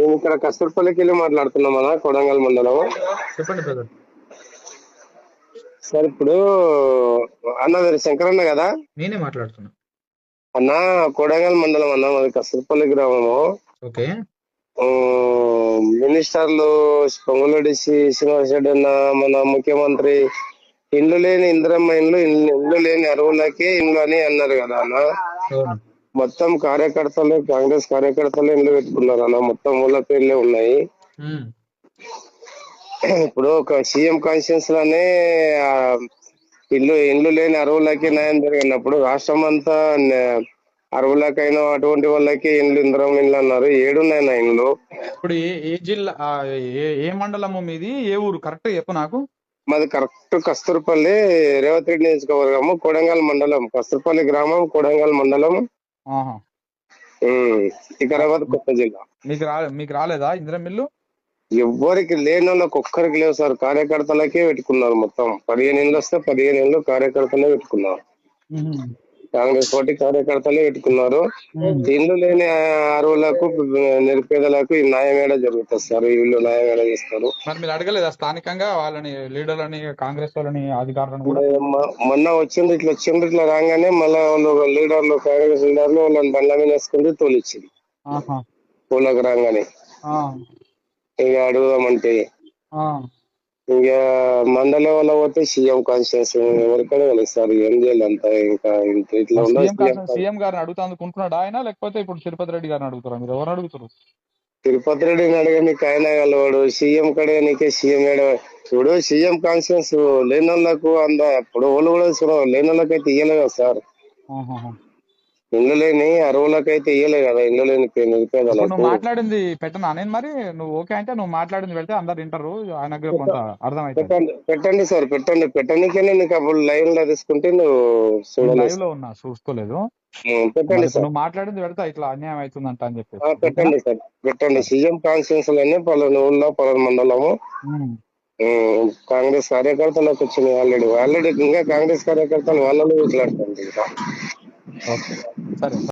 మేము ఇక్కడ కస్తూర్పల్లికి వెళ్ళి మాట్లాడుతున్నాం అన్న కొడంగల్ మండలం. చెప్పండి బ్రదర్. సార్ ఇప్పుడు అన్నది శంకరన్న కదా? నేనే మాట్లాడుతున్నా. అన్న కొడంగల్ మండలం అన్న మాది కస్తూర్పల్లి గ్రామము. ఓకే. మినిస్టర్లు పొంగులేడి శ్రీ- శ్రీనివాస్ రెడ్డి అన్న మన ముఖ్యమంత్రి ఇండ్లు లేని ఇందిరమ్మ ఇండ్లు ఇల్లు ఇల్లు లేని అరువులకి ఇండ్లు అని అన్నారు కదా అన్న. మొత్తం కార్యకర్తలు కాంగ్రెస్ కార్యకర్తలు ఇండ్లు పెట్టుకున్నారు అన్న మొత్తం ఊళ్ళ పేర్లే ఉన్నాయి. ఇప్పుడు ఒక సీఎం కాన్షియన్స్లోనే ఇల్లు ఇండ్లు లేని అరువులకి న్యాయం జరిగినప్పుడు రాష్ట్రం అంతా అరువులకైనా అటువంటి వాళ్ళకి ఇండ్లు ఇంద్రం ఇండ్లు అన్నారు. ఏడున్నాయి నా ఇండ్లు. ఇప్పుడు ఏ జిల్లా ఏ మండలము మీది? ఏ ఊరు? కరెక్ట్ చెప్పు నాకు. మాది కరెక్ట్ కస్తూర్పల్లి రేవతి నియోజకవర్గము కొడంగల్ మండలం కస్తూర్పల్లి గ్రామం కొడంగల్ మండలం వికారాబాద్ కొత్త జిల్లా. మీకు రా మీకు రాలేదా ఇందిరా మిల్లు? ఎవ్వరికి లేని ఒక్కరికి లేవు సార్. కార్యకర్తలకే పెట్టుకున్నారు మొత్తం. పదిహేను ఏళ్ళు వస్తే పదిహేను ఏళ్ళు కార్యకర్తలే పెట్టుకున్నారు. కాంగ్రెస్ పార్టీ కార్యకర్తలే పెట్టుకున్నారు. ఇల్లు లేని అరువులకు నిరుపేదలకు ఈ న్యాయం ఏడ జరుగుతుంది సార్? వీళ్ళు న్యాయం ఏడ చేస్తారు? మరి మీరు అడగలేదా? స్థానికంగా వాళ్ళని లీడర్లని కాంగ్రెస్ వాళ్ళని అధికారులను కూడా? మొన్న వచ్చింది ఇట్లా వచ్చింది ఇట్లా రాగానే మళ్ళీ వాళ్ళు లీడర్లు కాంగ్రెస్ లీడర్లు వాళ్ళని బండ్ల మీద వేసుకుంటే తోలిచ్చింది ఆహా. ఊళ్ళకి రాగానే. ఇక అడుగుదామంటే. ఇక మండల వల్ల పోతే సీఎం కాన్షియస్ ఎవరికైనా తెలుసు సార్ ఏం చేయాలి అంతా ఇంకా ఇంత ఇట్లా సీఎం గారిని అడుగుతా అనుకుంటున్నాడా ఆయన? లేకపోతే ఇప్పుడు తిరుపతి రెడ్డి గారిని అడుగుతారా మీరు? ఎవరు అడుగుతారు? తిరుపతి రెడ్డిని అడగనికి ఆయన కలవాడు సీఎం కడగనికే సీఎం ఇప్పుడు సీఎం కాన్షియస్ లేని వాళ్ళకు అంద ఇప్పుడు వాళ్ళు కూడా చూడ- లేని వాళ్ళకైతే ఇయ్యలే కదా సార్ ఇల్లు లేని అరువులకైతే ఇయ్యలే కదా ఇల్లు లేని నిరుపేదలకు. నువ్వు మాట్లాడింది పెట్టనా? నేను మరి నువ్వు ఓకే అంటే నువ్వు మాట్లాడింది పెడితే అందరు వింటారు ఆయనకు కూడా కొంత పెట్టండి పెట్టండి సార్ పెట్టండి. పెట్టడానికే నీకు అప్పుడు లైవ్లో తీసుకుంటే నువ్వు చూడలేదు. లైవ్లో ఉన్నా చూసుకోలేదు పెట్టండి సార్. నువ్వు మాట్లాడింది పెడితే ఇట్లా అన్యాయం అవుతుందంట అని చెప్పేసి. ఆ, పెట్టండి సార్ పెట్టండి. సీఎం కాన్ఫరెన్స్లోనే పలానా ఊళ్ళో పలానా మండలము. కాంగ్రెస్ కార్యకర్తలకు వచ్చినాయి ఆల్రెడీ. ఆల్రెడీ ఇంకా కాంగ్రెస్ కార్యకర్తలు వాళ్ళలో మాట్లాడుతుంది ఇంకా ఓకే సరే